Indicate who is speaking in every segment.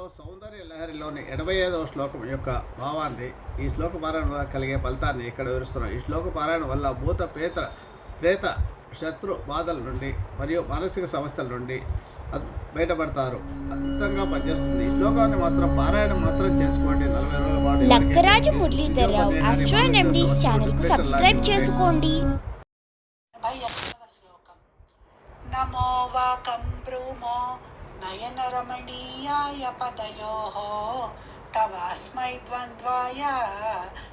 Speaker 1: వీడియోలో సౌందర్య లహరిలోని ఎనభై ఐదవ శ్లోకం యొక్క భావాన్ని ఈ శ్లోక పారాయణ వల్ల కలిగే ఫలితాన్ని ఇక్కడ వివరిస్తున్నాం. ఈ శ్లోక పారాయణ వల్ల భూత పేత ప్రేత శత్రు బాధల నుండి మరియు మానసిక సమస్యల నుండి బయటపడతారు. అద్భుతంగా పనిచేస్తుంది. ఈ శ్లోకాన్ని మాత్రం పారాయణ మాత్రం చేసుకోండి. నలభై రోజుల పాటు
Speaker 2: లక్కరాజు ఎండీస్
Speaker 1: సమస్యలు, ఛానల్కు
Speaker 2: సబ్స్క్రైబ్ చేసుకోండి.
Speaker 3: పదయోः తవాస్మై ద్వంద్వాయ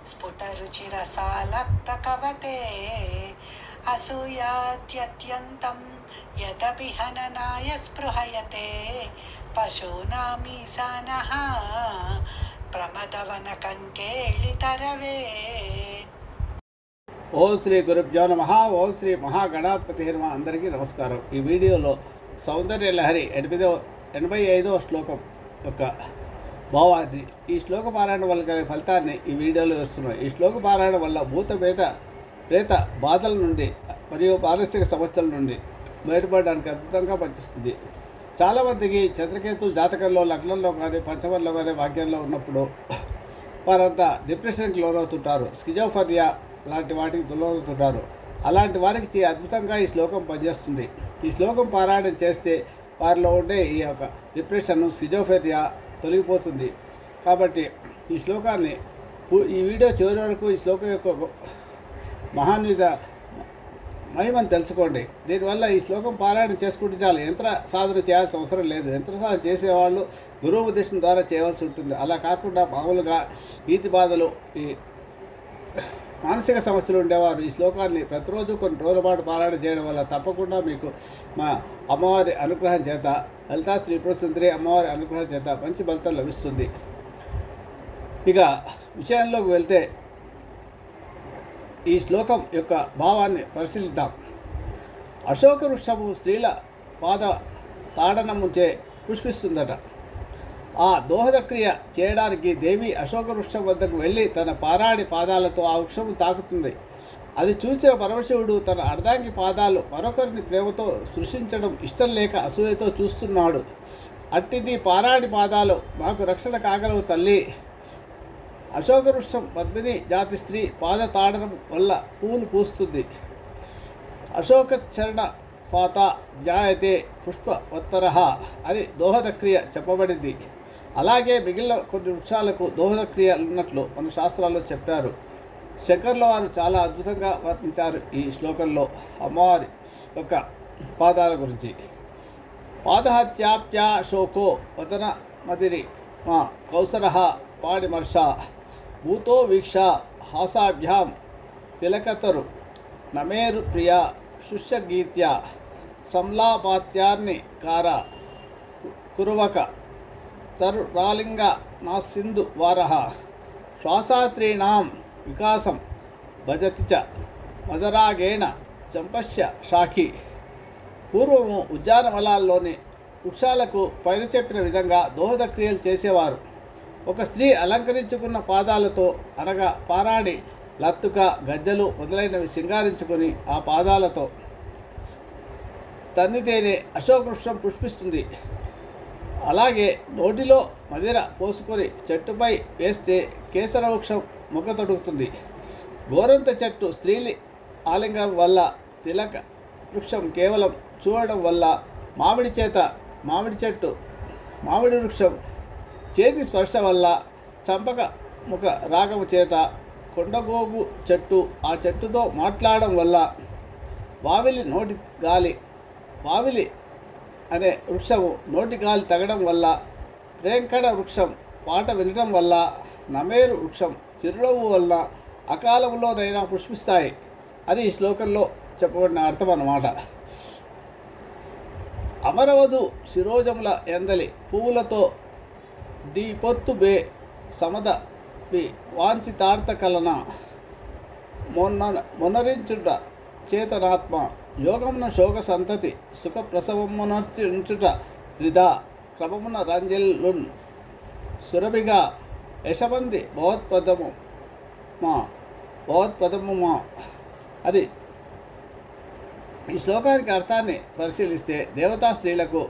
Speaker 3: స్ఫుటరుచిరసాలక్తకవతే అసూయాత్యత్యంతం యదపి హననాయ స్పృహయతే పశూనామీశానः ప్రమదవనకంకేళితరవే.
Speaker 1: ఓం శ్రీ గురుభ్యో నమ ఓం శ్రీ మహాగణాధిపతి నమ అందరికీ నమస్కారం. ఈ వీడియోలో సౌందర్య లహరి ఎనిమిదవ ఎనభై ఐదవ శ్లోకం యొక్క భావాన్ని ఈ శ్లోక పారాయణ వల్ల కలిగే ఫలితాన్ని ఈ వీడియోలో ఇస్తున్నాం ఈ శ్లోక పారాయణ వల్ల భూత పేత ప్రేత బాధల నుండి మరియు మానసిక సమస్యల నుండి బయటపడడానికి అద్భుతంగా పనిచేస్తుంది. చాలామందికి చంద్రకేతు జాతకంలో లగ్నంలో కానీ పంచమంలో కానీ వాక్యంలో ఉన్నప్పుడు వారంతా డిప్రెషన్కి లోనవుతుంటారు. స్కిజోఫర్నియా లాంటి వాటికి లోనవుతుంటారు. అలాంటి వారికి అద్భుతంగా ఈ శ్లోకం పనిచేస్తుంది. ఈ శ్లోకం పారాయణం చేస్తే వారిలో ఉండే ఈ యొక్క డిప్రెషన్ సిజోఫెరియా తొలగిపోతుంది. కాబట్టి ఈ శ్లోకాన్ని ఈ వీడియో చివరి వరకు ఈ శ్లోకం యొక్క మహాన్విత మహిమని తెలుసుకోండి. దీనివల్ల ఈ శ్లోకం పారాయణ చేసుకుంటే చాలు. యంత్ర సాధన చేయాల్సిన అవసరం లేదు. యంత్ర సాధన చేసేవాళ్ళు గురువు ఉపదేశం ద్వారా చేయవలసి ఉంటుంది. అలా కాకుండా మామూలుగా ఈతి బాధలు ఈ మానసిక సమస్యలు ఉండేవారు. ఈ శ్లోకాన్ని ప్రతిరోజు కొన్ని రోజుల పాటు పారాయణ చేయడం వల్ల తప్పకుండా మీకు మా అమ్మవారి అనుగ్రహం చేత లలితా శ్రీ సుందరి అమ్మవారి అనుగ్రహం చేత మంచి ఫలితం లభిస్తుంది. ఇక విషయంలోకి వెళ్తే ఈ శ్లోకం యొక్క భావాన్ని పరిశీలిద్దాం. అశోక వృక్షము స్త్రీల పాద తాడనముచే పుష్పిస్తుందట. ఆ దోహదక్రియ చేయడానికి దేవి అశోక వృక్షం వద్దకు వెళ్ళి తన పారాడి పాదాలతో ఆ వృక్షము తాకుతుంది. అది చూసిన పరమశివుడు తన అర్ధాంగి పాదాలు మరొకరిని ప్రేమతో సృష్టించడం ఇష్టం లేక అసూయతో చూస్తున్నాడు. అట్టిది పారాడి పాదాలు. మాకు రక్షణ కాగలవు తల్లి. అశోక వృక్షం పద్మిని జాతి స్త్రీ పాద తాడనం వల్ల పూలు పూస్తుంది. అశోక చరణ పాత జాయతే పుష్పవత్తర అని దోహదక్రియ చెప్పబడింది. అలాగే మిగిలిన కొన్ని వృక్షాలకు దోహదక్రియ ఉన్నట్లు మన శాస్త్రాల్లో చెప్పారు. శంకర్ల వారు చాలా అద్భుతంగా వర్ణించారు ఈ శ్లోకంలో అమ్మవారి యొక్క పాదాల గురించి. పాదహత్యాప్యా శోకో వదన మదిరి మా కౌసర పాడిమర్ష భూతో వీక్ష హాసాభ్యాం తిలకతరు నమేరు ప్రియ శుష్యగీత్య సంలాపాత్యాన్ని కార కురువక. తరురాలింగ నా సింధు వారః శ్వాసాత్రీణాం వికాసం భజతి చ మదరాగేణ చంపశ్య షాఖి పూర్వము ఉద్యానవనాల్లోని వృక్షాలకు పైన చెప్పిన విధంగా దోహద క్రియలు చేసేవారు। ఒక స్త్రీ అలంకరించుకున్న పాదాలతో అనగా పారాడి లత్తుక గజ్జలు మొదలైనవి సింగారించుకొని ఆ పాదాలతో తన్నితేనే అశోక వృక్షం పుష్పిస్తుంది। అలాగే నోటిలో మదిర పోసుకొని చెట్టుపై వేస్తే కేసర వృక్షం మొగ్గ తొడుగుతుంది. గోరంత చెట్టు స్త్రీలి ఆలింగనం వల్ల తిలక వృక్షం కేవలం చూడడం వల్ల మామిడి చేత మామిడి చెట్టు మామిడి వృక్షం చేతి స్పర్శ వల్ల చంపక ముఖ రాగము చేత కొండగోగు చెట్టు ఆ చెట్టుతో మాట్లాడడం వల్ల వావిలి నోటి గాలి వావిలి అనే వృక్షము నోటి గాలి తగడం వల్ల ప్రేంకడ వృక్షం పాట వినడం వల్ల నమేరు వృక్షం చిరునవ్వు వల్ల అకాలంలోనైనా పుష్పిస్తాయి అది ఈ శ్లోకంలో చెప్పబడిన అర్థం అన్నమాట. అమరవధు శిరోజముల ఎందలి పువ్వులతో డి పొత్తు బే సమద వాంఛితార్థకలన కలన మొన్న మొనరించుట చేతనాత్మ యోగమున శోక సంతతి సుఖ ఉంచుట త్రిధా క్రమమున రంజల్లున్ సురభిగా యశమంది భగవత్పదము మా భగవత్పదము మా. అది ఈ శ్లోకానికి అర్థాన్ని పరిశీలిస్తే దేవతా స్త్రీలకు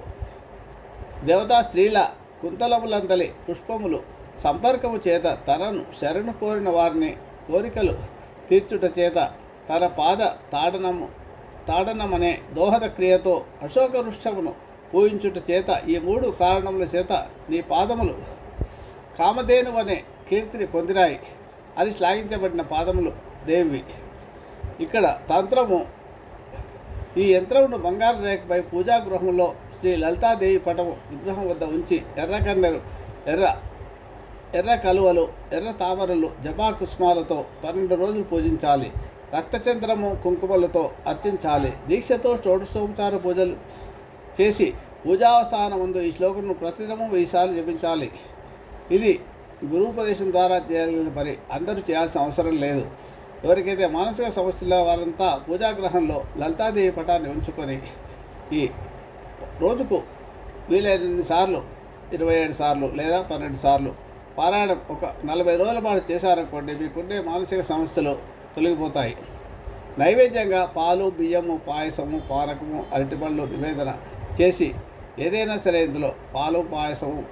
Speaker 1: దేవతా స్త్రీల కుంతలములందలి పుష్పములు సంపర్కము చేత తనను శరణు కోరిన వారిని కోరికలు తీర్చుట చేత తన పాద తాడనము తాడనమనే దోహద క్రియతో అశోక వృక్షమును పూజించుట చేత ఈ మూడు కారణముల చేత నీ పాదములు కామధేను అనే కీర్తిని పొందినాయి. అని శ్లాఘించబడిన పాదములు దేవి. ఇక్కడ తంత్రము ఈ యంత్రమును బంగారు రేఖపై పూజా గృహంలో శ్రీ లలితాదేవి పటము విగ్రహం వద్ద ఉంచి ఎర్ర కన్నెరు ఎర్ర ఎర్ర కలువలు ఎర్ర తామరలు జపా కుస్మాలతో పన్నెండు రోజులు పూజించాలి. రక్తచంద్రము కుంకుమలతో అర్చించాలి. దీక్షతో షోడశోపచార పూజలు చేసి పూజావసానం ముందు ఈ శ్లోకమును ప్రతిదినము వెయ్యిసార్లు జపించాలి. ఇది గురూపదేశం ద్వారా చేయాల్సిన పని. అందరూ చేయాల్సిన అవసరం లేదు. ఎవరికైతే మానసిక సమస్యల వారంతా పూజాగ్రహంలో లలితాదేవి పటాన్ని ఉంచుకొని ఈ రోజుకు వీలైనన్ని సార్లు ఇరవై ఏడు సార్లు లేదా పన్నెండు సార్లు పారాయణం ఒక నలభై రోజుల పాటు చేశారనుకోండి మీకుండే మానసిక సమస్యలు తొలగిపోతాయి. నైవేద్యంగా పాలు బియ్యము పాయసము పానకము అరటిపళ్ళు నివేదన చేసి ఏదైనా సరే ఇందులో పాలు పాయసము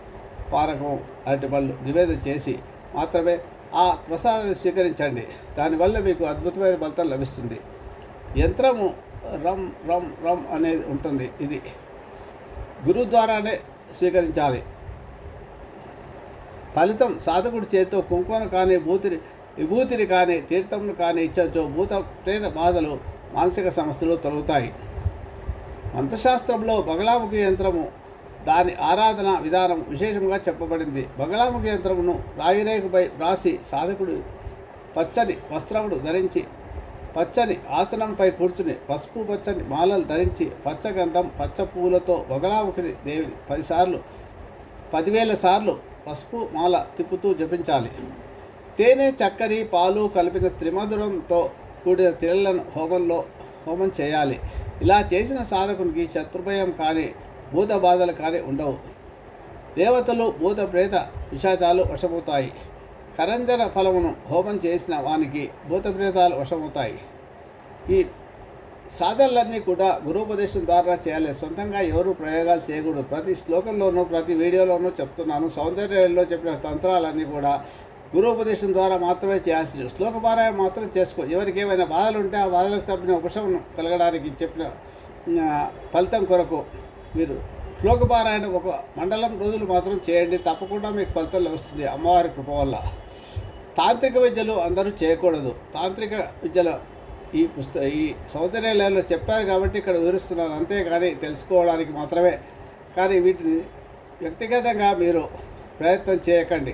Speaker 1: పానకము అరటిపళ్ళు నివేదన చేసి మాత్రమే ఆ ప్రసాదాన్ని స్వీకరించండి. దానివల్ల మీకు అద్భుతమైన ఫలితం లభిస్తుంది. యంత్రము రమ్ రమ్ రమ్ అనేది ఉంటుంది. ఇది గురువు ద్వారానే స్వీకరించాలి. ఫలితం సాధకుడి చేతితో కుంకుమను కానీ భూతిని విభూతిని కానీ తీర్థమును కానీ ఇచ్చచో భూత ప్రేత బాధలు మానసిక సమస్యలు తొలగుతాయి. మంత్రశాస్త్రంలో బగలాముఖి యంత్రము దాని ఆరాధన విధానం విశేషంగా చెప్పబడింది. బగలాముఖి యంత్రమును రాయిరేఖపై వ్రాసి సాధకుడు పచ్చని వస్త్రమును ధరించి పచ్చని ఆసనంపై కూర్చుని పసుపు పచ్చని మాలలు ధరించి పచ్చగంధం పచ్చ పువ్వులతో బగలాముఖిని దేవిని పదిసార్లు పదివేల సార్లు పసుపు మాల తిప్పుతూ జపించాలి. తేనె చక్కెర పాలు కలిపిన త్రిమధురంతో కూడిన తిరలను హోమంలో హోమం చేయాలి. ఇలా చేసిన సాధకునికి శత్రుభయం కానీ భూత బాధలు కానీ ఉండవు. దేవతలు భూత ప్రేత విశాచాలు వశమవుతాయి. కరంజన ఫలమును హోమం చేసిన వానికి భూత ప్రేతాలు వశమవుతాయి. ఈ సాధనలన్నీ కూడా గురుపదేశం ద్వారా చేయాలి. సొంతంగా ఎవరు ప్రయోగాలు చేయకూడదు. ప్రతి శ్లోకంలోనూ ప్రతి వీడియోలోనూ చెప్తున్నాను. సౌందర్యంలో చెప్పిన తంత్రాలన్నీ కూడా గురుపదేశం ద్వారా మాత్రమే చేయాల్సి శ్లోక పారాయణ మాత్రం చేసుకో. ఎవరికి ఏమైనా బాధలు ఉంటే ఆ బాధలకు తప్పిన ఉపశమనం కలగడానికి చెప్పిన ఫలితం కొరకు మీరు శ్లోక పారాయణ ఒక మండలం రోజులు మాత్రం చేయండి. తప్పకుండా మీకు ఫలితం లభిస్తుంది. అమ్మవారి కృప వల్ల. తాంత్రిక విద్యలు అందరూ చేయకూడదు. తాంత్రిక విద్యలు ఈ పుస్త ఈ సౌందర్యాలయంలో చెప్పారు కాబట్టి ఇక్కడ వివరిస్తున్నాను. అంతేగాని తెలుసుకోవడానికి మాత్రమే. కానీ వీటిని వ్యక్తిగతంగా మీరు ప్రయత్నం చేయకండి.